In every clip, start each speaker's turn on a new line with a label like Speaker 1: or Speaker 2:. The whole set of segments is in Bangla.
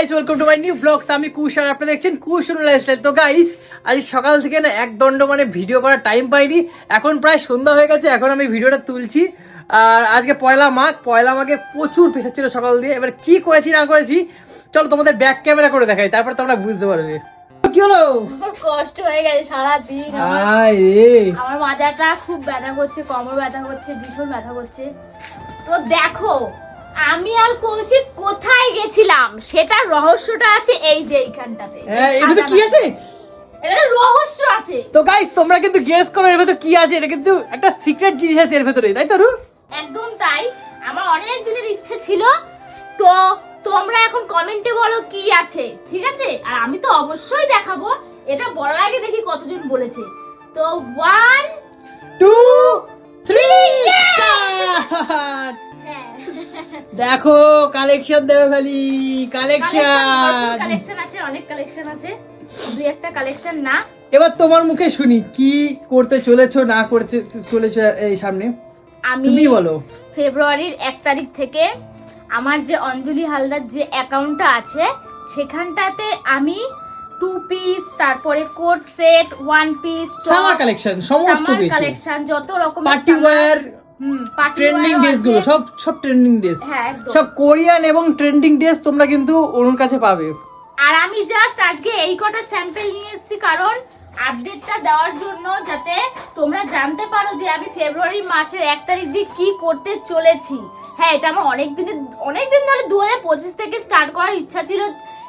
Speaker 1: Guys welcome to my new blogs আমি কুশ আর আপনারা দেখছেন কুশ লাইফস্টাইল তো গাইস আজ সকাল থেকে না এক দণ্ড মানে ভিডিও করার টাইম পাইনি। এখন প্রায় সন্ধ্যা হয়ে গেছে এখন আমি ভিডিওটা তুলছি। আর আজকে পয়লা মাঘ পয়লা মাঘে প্রচুর প্রেশার ছিল সকাল দিয়ে। এবার কি করেছি না করেছি চলো তোমাদের ব্যাক ক্যামেরা করে দেখাই তারপর তোমরা বুঝতে পারবে। কি হলো?
Speaker 2: কষ্ট হয়ে গেছে সারাদিন আমার
Speaker 1: আয় রে।
Speaker 2: আমার মাজাটা খুব ব্যথা করছে কোমর ব্যথা করছে ভীষণ ব্যথা করছে। তো দেখো আমি আর কৌশিক কোথায় গেছিলাম? সেটার রহস্যটা আছে এই যে এইখানটাতে।
Speaker 1: এর ভিতরে কি আছে?
Speaker 2: এটা রহস্য আছে।
Speaker 1: তো গাইস তোমরা কিন্তু গেস করো এর ভেতর কি আছে। এটা কিন্তু একটা সিক্রেট জিনিস আছে এর ভেতরে তাই তো রু
Speaker 2: একদম তাই। আমার অনেক দিনের ইচ্ছে ছিল। তো তোমরা এখন কমেন্টে বলো কি আছে ঠিক আছে? আর আমি তো অবশ্যই দেখাবো। এটা বলার আগে দেখি কতজন বলেছে। তো ওয়ান
Speaker 1: টু থ্রি স্টার্ট দেখো কালেকশন দেবে খালি কালেকশন
Speaker 2: কালেকশন আছে অনেক কালেকশন আছে। দুই একটা কালেকশন না।
Speaker 1: এবার তোমার মুখে শুনি কি করতে চলেছো না করতে চলেছো এই সামনে?
Speaker 2: আমি
Speaker 1: তুমি বলো।
Speaker 2: ফেব্রুয়ারির এক তারিখ থেকে আমার যে অঞ্জলি হালদার যে অ্যাকাউন্টটা আছে সেখানটাতে আমি টু পিস তারপরে coat set one piece
Speaker 1: summer collection সমস্ত
Speaker 2: কালেকশন যত রকম
Speaker 1: পার্টি ওয়্যার ট্রেন্ডিং ড্রেসগুলো সব সব ট্রেন্ডিং ড্রেস
Speaker 2: হ্যাঁ
Speaker 1: সব কোরিয়ান এবং ট্রেন্ডিং ড্রেস তোমরা কিন্তু ওর কাছে পাবে।
Speaker 2: আর আমি জাস্ট আজকে এই কটা স্যাম্পল নিয়ে এসেছি কারণ আপডেটটা দেওয়ার জন্য যাতে তোমরা জানতে পারো যে আমি ফেব্রুয়ারি মাসের এক তারিখ দিয়ে কি করতে চলেছি। হ্যাঁ এটা আমার অনেক দিনের অনেক দিন ধরে দু হাজার পঁচিশ থেকে স্টার্ট করার ইচ্ছা ছিল।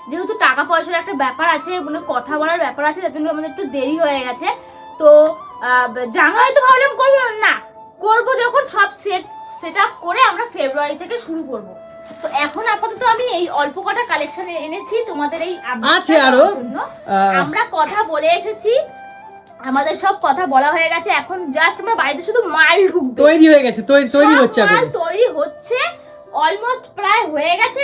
Speaker 2: যেহেতু টাকা পয়সার একটা ব্যাপার আছে মানে কথা বলার ব্যাপার আছে তার জন্য আমাদের একটু দেরি হয়ে গেছে। তো জানুয়ারি তো ভাবলাম করব না। করব যখন সব সেট সেট আপ করে আমরা ফেব্রুয়ারি থেকে শুরু করব। তো এখন আপাতত আমি এই অল্প কটা কালেকশন এনেছি তোমাদের এই
Speaker 1: আছে আরও?
Speaker 2: আমরা কথা বলে এসেছি। আমাদের সব কথা বলা হয়ে গেছে। এখন জাস্ট আমার বাড়িতে শুধু মাল ঢুকবে।
Speaker 1: তৈরি হয়ে গেছে তৈরি তৈরি হচ্ছে
Speaker 2: মাল তৈরি হচ্ছে। অলমোস্ট প্রায় হয়ে গেছে।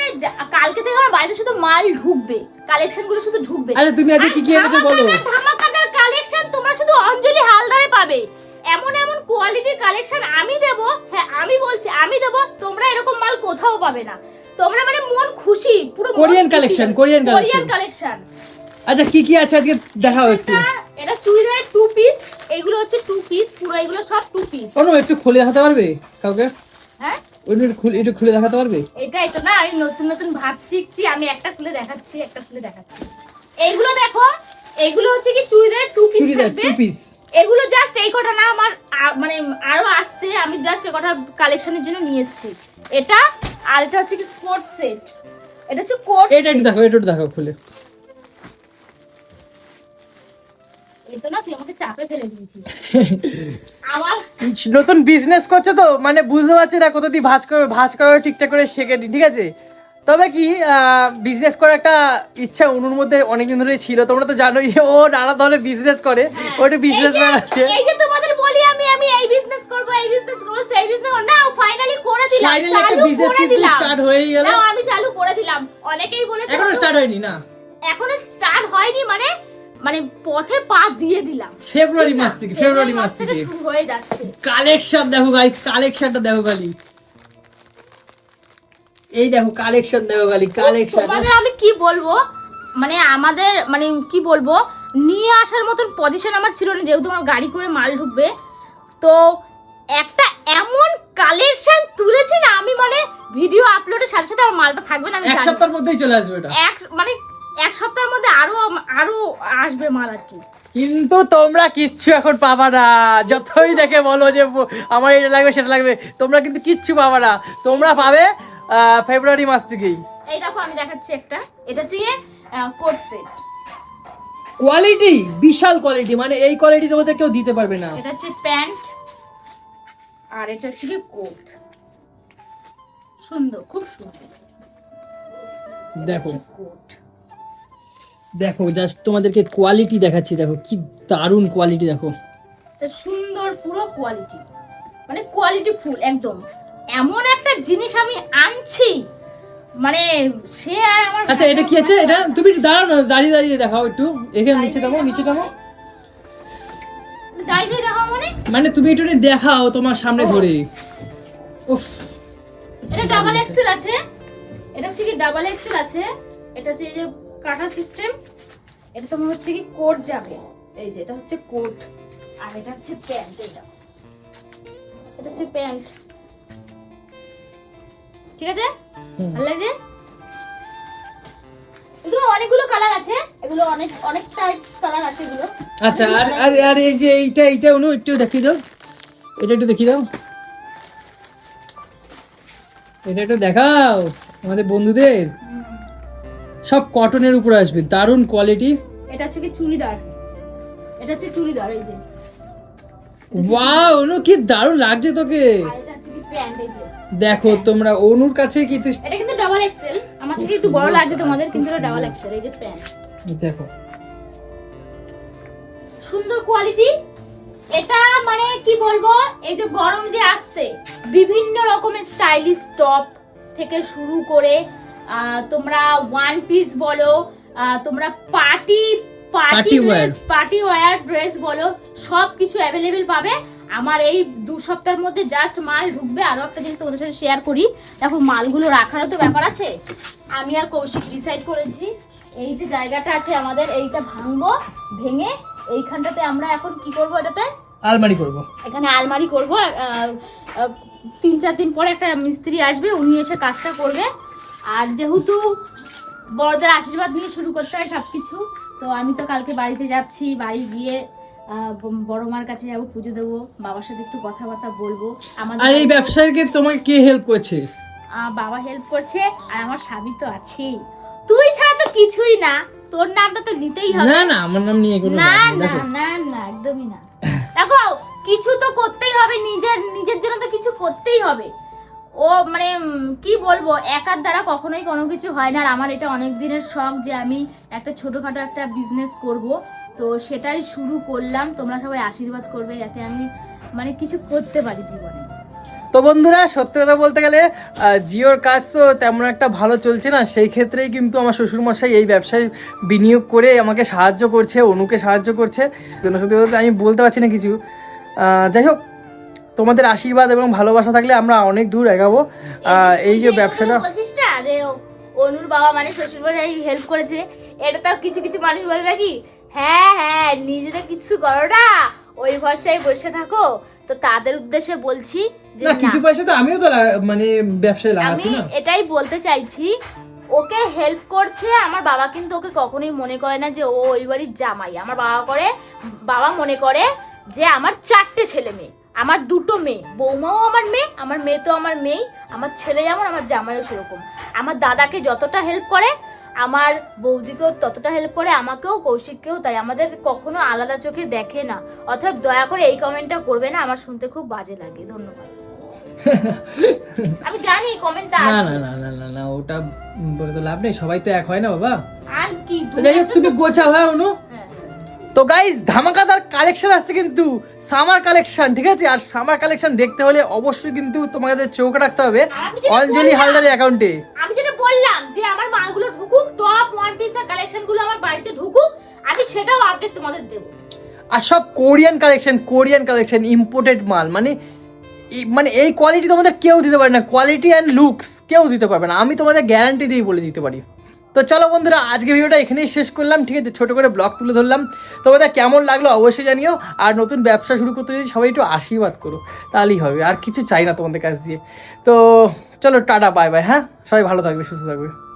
Speaker 2: কালকে থেকে আমার বাড়িতে শুধু মাল ঢুকবে। কালেকশনগুলো শুধু ঢুকবে।
Speaker 1: আচ্ছা তুমি আজকে কি কি এনেছো বলো?
Speaker 2: ধামাকাদার কালেকশন তোমরা শুধু অঞ্জলি হালদারে পাবে। এমন এমন কোয়ালিটির কালেকশন আমি দেব হ্যাঁ আমি বলছি আমি দেব তোমরা এরকম মাল কোথাও পাবে না। তোমরা মানে মন খুশি পুরো
Speaker 1: Korean
Speaker 2: collection.
Speaker 1: Korean collection.
Speaker 2: Korean collection
Speaker 1: আচ্ছা কি কি আছে আজকে দেখাও একটু?
Speaker 2: এটা চুড়িদারের টু পিস এগুলো হচ্ছে টু পিস পুরো এগুলো সব টু পিস
Speaker 1: অনু একটু খুলে দেখাতে পারবে কাউকে?
Speaker 2: হ্যাঁ?
Speaker 1: একটু খুলে একটু খুলে দেখাতে পারবে?
Speaker 2: এটাই তো না আমি নতুন নতুন ভাত শিখছি আমি একটা খুলে দেখাচ্ছি একটা খুলে দেখাচ্ছি। এইগুলো দেখো এগুলো হচ্ছে কি চুড়িদারের two piece
Speaker 1: churidar two piece
Speaker 2: এগুলো জাস্ট এই কটা না আমার মানে আরও আসছে আমি জাস্ট এই কটা কালেকশনের জন্য নিয়ে এসেছি। এটা আর এটা হচ্ছে কি কোট সেট এটা হচ্ছে কোট
Speaker 1: এটা একটু দেখো এটা একটু দেখো খুলে। নতুন বিজনেস করছ তো মানে বুঝতে পারছি না কোথা দিয়ে ভাজ করে ভাজ করে ঠিকঠাক করে শেখে নি ঠিক আছে? তবে কি বিজনেস করার একটা ইচ্ছা অনুর মধ্যে অনেকদিন ধরে ছিল তোমরা তো জানোই ও নানা ধরনের বিজনেস করে ওটা বিজনেস
Speaker 2: এই যে-
Speaker 1: আছে
Speaker 2: এই যে তোমাদের বলি আমি আমি এই বিজনেস করব এই বিজনেস করব সেই বিজনেস না ফাইনালি
Speaker 1: একটা
Speaker 2: করে
Speaker 1: কিন্তু start হয়েই গেল।
Speaker 2: নাও, আমি চালু করে দিলাম। অনেকেই বলেছে এখনও
Speaker 1: স্টার্ট হয়নি না।
Speaker 2: এখনও স্টার্ট হয়নি মানে মানে পথে পা দিয়ে দিলাম।
Speaker 1: ফেব্রুয়ারি মাস থেকে ফেব্রুয়ারি মাস থেকে
Speaker 2: শুরু হয়ে যাচ্ছে।
Speaker 1: কালেকশন দেখো গাইস কালেকশনটা দেখো খালি। এই দেখো কালেকশন দেখো খালি কালেকশন
Speaker 2: তোমাদের আমি কি বলব? মানে আমাদের মানে কি বলব? নিয়ে আসার মতন পজিশন আমার ছিল না যেহেতু আমার গাড়ি করে মাল ঢুকবে। তো একটা এমন কালেকশন তুলেছি না আমি মানে ভিডিও আপলোডের সাথে সাথে আমার মালটা থাকবে না আমি
Speaker 1: এক। সপ্তাহের মধ্যেই চলে আসবে এটা।
Speaker 2: এক মানে এক সপ্তাহের মধ্যে আরও আরও আসবে মাল আর কি।
Speaker 1: কিন্তু তোমরা কিচ্ছু এখন পাবা না। যতই দেখে বলো যে আমার এটা লাগবে সেটা লাগবে তোমরা কিন্তু কিচ্ছু পাবা না। তোমরা পাবে ফেব্রুয়ারি মাস থেকেই।
Speaker 2: এই দেখো আমি দেখাচ্ছি একটা। এটা হচ্ছে কোট সেট
Speaker 1: কোয়ালিটি বিশাল কোয়ালিটি মানে এই কোয়ালিটি তোমাদের কেউ দিতে পারবে না।
Speaker 2: এটা হচ্ছে প্যান্ট। আর এটা হচ্ছে কি কোট সুন্দর খুব সুন্দর।
Speaker 1: দেখো।
Speaker 2: কোট
Speaker 1: দেখো জাস্ট তোমাদেরকে কোয়ালিটি দেখাচ্ছি দেখো কি দারুণ কোয়ালিটি দেখো।
Speaker 2: সুন্দর পুরো কোয়ালিটি মানে কোয়ালিটি ফুল একদম। এমন একটা জিনিস আমি আনছি মানে সে আর আমার
Speaker 1: আচ্ছা এটা কি আছে? এটা তুমি একটু দাঁড়াও না দাঁড়িয়ে দাঁড়িয়ে দেখাও একটু। এখানে নিচে নামো নিচে নামো।
Speaker 2: দাঁড়িয়ে রাখা মানে
Speaker 1: তুমি একটু দেখাও তোমার সামনে ধরে। উফ।
Speaker 2: এটা ডাবল এক্সেল আছে। এটা হচ্ছে কি ডাবল এক্সেল আছে। এটা হচ্ছে এই যে কাটা সিস্টেম এটা তোমার হচ্ছে কি কোট যাবে। এই যে এটা হচ্ছে কোট আর এটা হচ্ছে প্যান্ট এটা। এটা হচ্ছে প্যান্ট ঠিক আছে? ভালো লাগছে? এগুলো অনেকগুলো কালার আছে। এগুলো অনেক অনেক টাইপস কালার আছে এগুলো।
Speaker 1: আচ্ছা আর আর আর এই যে এইটা এইটা অনু একটু দেখিয়ে দাও। এটা একটু দেখিয়ে দাও। এটা একটু দেখাও আমাদের বন্ধুদের। সব কটনের উপর আসবে দারুণ কোয়ালিটি
Speaker 2: এটা হচ্ছে কি চুড়িদার। এটা হচ্ছে চুড়িদার এই যে।
Speaker 1: ওয়াও অনু কি দারুণ লাগছে তোকে।
Speaker 2: আর এটা হচ্ছে কি প্যান্ট এই যে।
Speaker 1: দেখো তোমরা অনুর কাছে কি
Speaker 2: এটা কিন্তু ডাবল এক্সেল আমার থেকে একটু বড় লাগছে তোমাদের কিন্তু এটা ডাবল এক্সেল এই যে প্যান্ট
Speaker 1: দেখো।
Speaker 2: সুন্দর কোয়ালিটি এটা মানে কি বলব? এই যে গরম যে আসছে বিভিন্ন রকমের স্টাইলিশ টপ থেকে শুরু করে তোমরা ওয়ান পিস বলো তোমরা party party dress party wear dress বলো সব কিছু অ্যাভেলেবেল পাবে। আমার এই দু সপ্তাহের মধ্যে জাস্ট মাল ঢুকবে আরও একটা জিনিস তোমাদের সাথে শেয়ার করি। দেখো মালগুলো রাখারও তো ব্যাপার আছে। আমি আর কৌশিক ডিসাইড করেছি এই যে জায়গাটা আছে আমাদের এইটা ভাঙবো ভেঙে এইখানটাতে আমরা এখন কি করব এটাতে?
Speaker 1: আলমারি করব।
Speaker 2: এখানে আলমারি করব তিন চার দিন পরে একটা মিস্ত্রি আসবে উনি এসে কাজটা করবে। আর যেহেতু বড়দের আশীর্বাদ নিয়ে শুরু করতে হয় সবকিছু তো আমি তো কালকে বাড়িতে যাচ্ছি বাড়ি গিয়ে বড় মার কাছে যাব পুজো দেবো বাবার সাথে একটু কথাবার্তা বলব। আমাদের
Speaker 1: আর এই ব্যবসায়ীকে তোমাকে কে হেল্প করছে?
Speaker 2: বাবা হেল্প করছে আর আমার স্বামী তো আছেই। তুই ছাড়া তো কিছুই না। তোর নামটা তো নিতেই হবে।
Speaker 1: না না আমার নাম নিয়ে কোনো
Speaker 2: না না না না একদমই না। দেখো কিছু তো করতেই হবে নিজের নিজের জন্য তো কিছু করতেই হবে। ও মানে কি বলব, একার দ্বারা কখনোই কোনো কিছু হয় না। আর আমার এটা অনেক দিনের শখ যে আমি একটা ছোটোখাটো একটা বিজনেস করব। তো সেটাই শুরু করলাম। তোমরা সবাই আশীর্বাদ করবে যাতে আমি মানে কিছু করতে পারি জীবনে।
Speaker 1: তো বন্ধুরা, সত্যি কথা বলতে গেলে জিওর কাজ তো তেমন একটা ভালো চলছে না। সেই ক্ষেত্রেই কিন্তু আমার শ্বশুরমশাই এই ব্যবসায় বিনিয়োগ করে আমাকে সাহায্য করছে, অনুকে সাহায্য করছে। জন্য সত্যি বলতে আমি বলতে পারছি না কিছু। যাই হোক তোমাদের আশীর্বাদ এবং ভালোবাসা থাকলে আমরা অনেক দূর এগাবো। এই যে ব্যবসাটা
Speaker 2: অনুর বাবা মানে শ্বশুর বাড়ি হেল্প করেছে। এটা তো কিছু কিছু মানুষ বলে নাকি? হ্যাঁ হ্যাঁ নিজেদের কিছু করো না। ওই ভরসায় বসে থাকো। তো তাদের উদ্দেশ্যে বলছি যে
Speaker 1: না কিছু পয়সা তো আমিও তো মানে ব্যবসায়
Speaker 2: আমি
Speaker 1: লাগাচ্ছি না।
Speaker 2: এটাই বলতে চাইছি ওকে হেল্প করছে আমার বাবা কিন্তু ওকে কখনোই মনে করে না যে ও ওই বাড়ির জামাই। আমার বাবা করে বাবা মনে করে যে আমার চারটে ছেলে মেয়ে। আমার দুটো মেয়ে বৌমাও আমার মেয়ে আমার মেয়ে তো আমার মেয়েই আমার ছেলে যেমন আমার জামাইও সেরকম। আমার দাদাকে যতটা হেল্প করে আমার বৌদিকেও ততটা হেল্প করে আমাকেও কৌশিককেও তাই আমাদের কখনো আলাদা চোখে দেখে না। অর্থাৎ দয়া করে এই কমেন্টটা করবে না আমার শুনতে খুব বাজে লাগে ধন্যবাদ। আমি জানি কমেন্টটা
Speaker 1: না না না না না না ওটা বলে তো লাভ নেই সবাই তো এক হয় না বাবা।
Speaker 2: আর কি
Speaker 1: যাই হোক তুমি গোছাও হ্যাঁ অনু। তো গাইজ ধামাকাদার কালেকশন আসছে কিন্তু সামার কালেকশন ঠিক আছে? আর সামার কালেকশন দেখতে হলে অবশ্যই কিন্তু তোমাদের চোখ রাখতে হবে অঞ্জলি হালদারের অ্যাকাউন্টে
Speaker 2: আমি যেটা বললাম যে আমার মালগুলো ঢুকুক টপ ওয়ান পিসের কালেকশনগুলো আমার বাড়িতে ঢুকুক আমি সেটাও আপডেট তোমাদের দেবো।
Speaker 1: আর সব Korean collection Korean collection imported মাল মানে মানে এই কোয়ালিটি তোমাদের কেউ দিতে পারে না। কোয়ালিটি অ্যান্ড লুকস কেউ দিতে পারবে না। আমি তোমাদের গ্যারান্টি দিয়ে বলে দিতে পারি। তো চলো বন্ধুরা, আজকে ভিডিওটা এখানেই শেষ করলাম। ঠিক আছে, ছোটো করে ব্লগ তুলে ধরলাম। তোমাদের কেমন লাগল অবশ্যই জানিও। আর নতুন ব্যবসা শুরু করতে যদি সবাই একটু আশীর্বাদ করো, তাহলেই হবে। আর কিছু চাই না তোমাদের কাছ দিয়ে। তো চলো, টাটা বাই বাই হ্যাঁ? সবাই ভালো থাকবে, সুস্থ থাকবে।